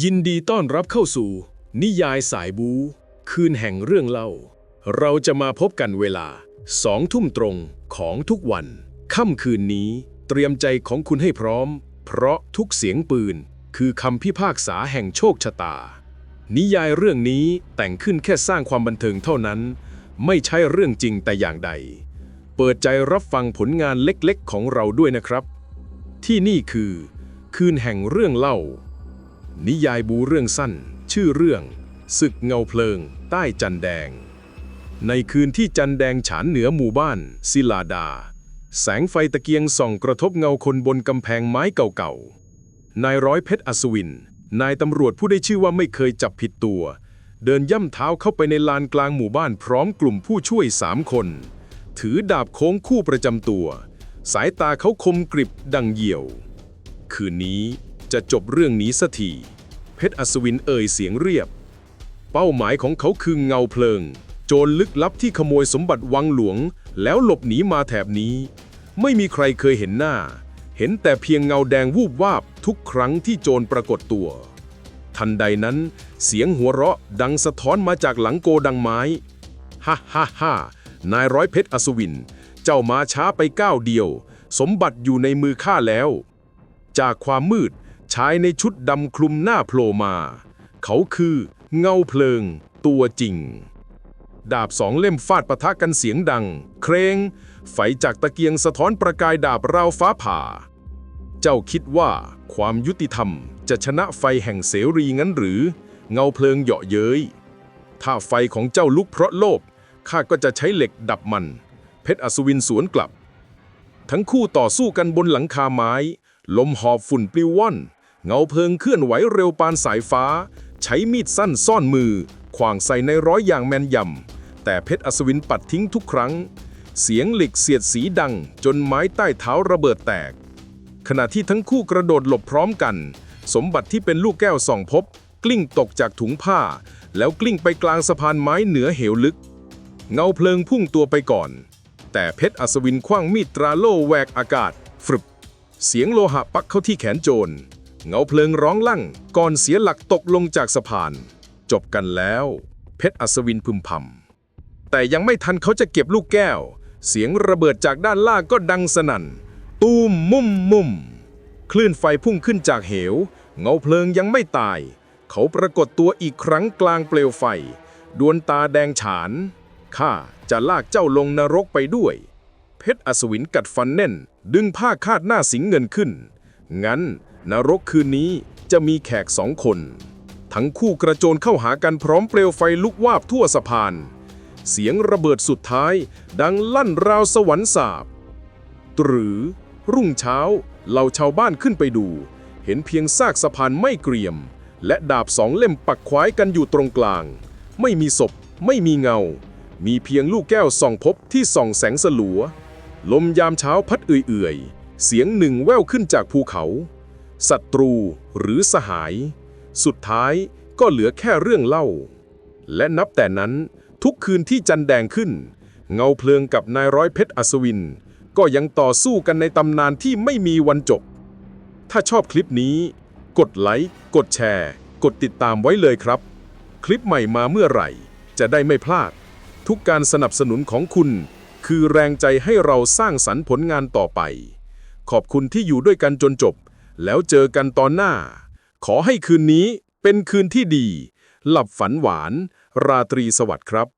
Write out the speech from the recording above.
ยินดีต้อนรับเข้าสู่ นิยายสายบู คืนแห่งเรื่องเล่า เราจะมาพบกันเวลาสองทุ่มตรงของทุกวัน ค่ำคืนนี้เตรียมใจของคุณให้พร้อม เพราะทุกเสียงปืน คือคำพิพากษาแห่งโชคชะตา นิยายเรื่องนี้แต่งขึ้นแค่สร้างความบันเทิงเท่านั้น ไม่ใช่เรื่องจริงแต่อย่างใด เปิดใจรับฟังผลงานเล็กๆ ของเราด้วยนะครับ ที่นี่คือ คืนแห่งเรื่องเล่า นิยายบูเรื่องสั้น ชื่อเรื่อง ศึกเงาเพลิง ใต้จันแดง ในคืนที่จันแดงฉานเหนือหมู่บ้าน ศิลาดา แสงไฟตะเกียงส่องกระทบเงาคนบนกำแพงไม้เก่าๆ นายร้อยเพชรอัศวิน นายตำรวจผู้ได้ชื่อว่าไม่เคยจับผิดตัว เดินย่ำเท้าเข้าไปในลานกลางหมู่บ้านพร้อมกลุ่มผู้ช่วยสามคน ถือดาบโค้งคู่ประจำตัว สายตาเขาคมกริบดังเหยี่ยว คืนนี้ จะจบเรื่องนี้สักที เพชรอัศวินเอ่ยเสียงเรียบ เป้าหมายของเขาคือเงาเพลิง โจรลึกลับที่ขโมยสมบัติวังหลวง แล้วหลบหนีมาแถบนี้ ไม่มีใครเคยเห็นหน้า เห็นแต่เพียงเงาแดงวูบวาบทุกครั้งที่โจรปรากฏตัว ทันใดนั้น เสียงหัวเราะดังสะท้อนมาจากหลังโกดังไม้ ฮ่าฮ่าฮ่านายร้อยเพชรอัศวิน เจ้ามาช้าไปก้าวเดียว สมบัติอยู่ในมือข้าแล้ว จากความมืด ชายในชุดดำคลุมหน้าโผล่มา เขาคือเงาเพลิง ตัวจริง ดาบสองเล่มฟาดปะทะกันเสียงดัง เครงไฟจากตะเกียงสะท้อนประกายดาบราวฟ้าผ่า เจ้าคิดว่าความยุติธรรมจะชนะไฟแห่งเสรีงั้นหรือ เงาเพลิงเหยาะเย้ย ถ้าไฟของเจ้าลุกเพราะโลภข้าก็จะใช้เหล็กดับมัน เพชรอัศวินสวนกลับ ทั้งคู่ต่อสู้กันบนหลังคาไม้ ลมหอบฝุ่นปลิวว่อน เงาเพลิงเคลื่อนไหวเร็วปานสายฟ้า ใช้มีดสั้นซ่อนมือขวางใส่ในร้อยอย่างแมนยำ แต่เพชรอัศวินปัดทิ้งทุกครั้ง เสียงเหล็กเสียดสีดัง จนไม้ใต้เท้าระเบิดแตก ขณะที่ทั้งคู่กระโดดหลบพร้อมกัน สมบัติที่เป็นลูกแก้วส่องพบ กลิ้งตกจากถุงผ้า แล้วกลิ้งไปกลางสะพานไม้เหนือเหวลึก เงาเพลิงพุ่งตัวไปก่อน แต่เพชรอัศวินคว้างมีดตราโล่แหวกอากาศฟรึบเสียงโลหะปักเข้าที่แขนโจร เงาเพลิงร้องลั่งก่อนเสียหลักตกลงจากสะพาน จบกันแล้ว เพชรอัศวินพึมพำแต่ยังไม่ทันเขาจะเก็บลูกแก้ว เสียงระเบิดจากด้านล่างก็ดังสนั่น ตูมมุ่มมุ่มคลื่นไฟพุ่งขึ้นจากเหว เงาเพลิงยังไม่ตาย เขาปรากฏตัวอีกครั้งกลางเปลวไฟ ดวงตาแดงฉาน ข้าจะลากเจ้าลงนรกไปด้วย เพชรอัศวินกัดฟันแน่น ดึงผ้าคาดหน้าสิงเงินขึ้น งั้น นรกคืนนี้จะมีแขกสองคน ทั้งคู่กระโจนเข้าหากันพร้อมเปลวไฟลุกวาบทั่วสะพาน เสียงระเบิดสุดท้ายดังลั่นราวสวรรค์สาบ หรือรุ่งเช้าเหล่าชาวบ้านขึ้นไปดู เห็นเพียงซากสะพานไม่เกรียม และดาบสองเล่มปักควายกันอยู่ตรงกลาง ไม่มีศพ ไม่มีเงา มีเพียงลูกแก้วส่องพบที่ส่องแสงสลัว ลมยามเช้าพัดเอื่อยๆ เสียงหนึ่งแว่วขึ้นจากภูเขา ศัตรูหรือสหาย สุดท้ายก็เหลือแค่เรื่องเล่า และนับแต่นั้นทุกคืนที่จันแดงขึ้น เงาเพลิงกับนายร้อยเพชรอัศวิน ก็ยังต่อสู้กันในตำนานที่ไม่มีวันจบ ถ้าชอบคลิปนี้ กดไลค์ กดแชร์ กดติดตามไว้เลยครับ คลิปใหม่มาเมื่อไหร่ จะได้ไม่พลาด ทุกการสนับสนุนของคุณ คือแรงใจให้เราสร้างสรรค์ผลงานต่อไป ขอบคุณที่อยู่ด้วยกันจนจบ แล้วเจอกันตอนหน้า ขอให้คืนนี้เป็นคืนที่ดี หลับฝันหวาน ราตรีสวัสดิ์ครับ